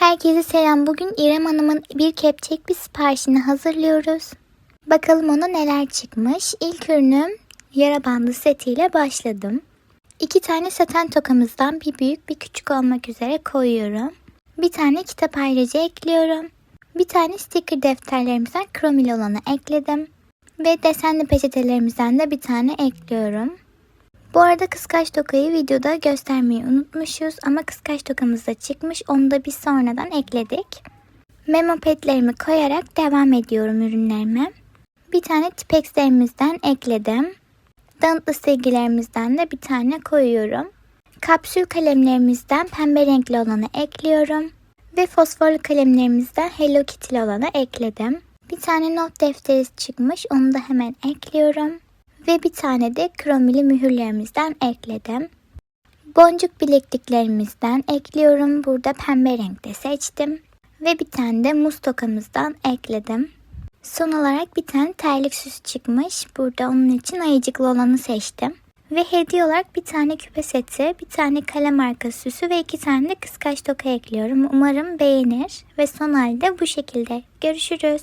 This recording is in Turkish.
Herkese selam. Bugün İrem Hanım'ın bir kepçek bir siparişini hazırlıyoruz. Bakalım ona neler çıkmış. İlk ürünüm yara bandı setiyle başladım. İki tane saten tokamızdan bir büyük bir küçük olmak üzere koyuyorum. Bir tane kitap ayrıcı ekliyorum. Bir tane sticker defterlerimizden kromil olanı ekledim. Ve desenli peçetelerimizden de bir tane ekliyorum. Bu arada kıskaç tokayı videoda göstermeyi unutmuşuz ama kıskaç tokamız da çıkmış. Onu da biz sonradan ekledik. Memo petlerimi koyarak devam ediyorum ürünlerime. Bir tane tipexlerimizden ekledim. Dantlı silgilerimizden de bir tane koyuyorum. Kapsül kalemlerimizden pembe renkli olanı ekliyorum. Ve fosforlu kalemlerimizden Hello Kitty olanı ekledim. Bir tane not defteri çıkmış. Onu da hemen ekliyorum. Ve bir tane de kromili mühürlerimizden ekledim. Boncuk bilekliklerimizden ekliyorum. Burada pembe renkte seçtim. Ve bir tane de muz tokamızdan ekledim. Son olarak bir tane terlik süsü çıkmış. Burada onun için ayıcıklı olanı seçtim. Ve hediye olarak bir tane küpe seti, bir tane kalem marka süsü ve iki tane de kıskaç toka ekliyorum. Umarım beğenir. Ve son halde bu şekilde. Görüşürüz.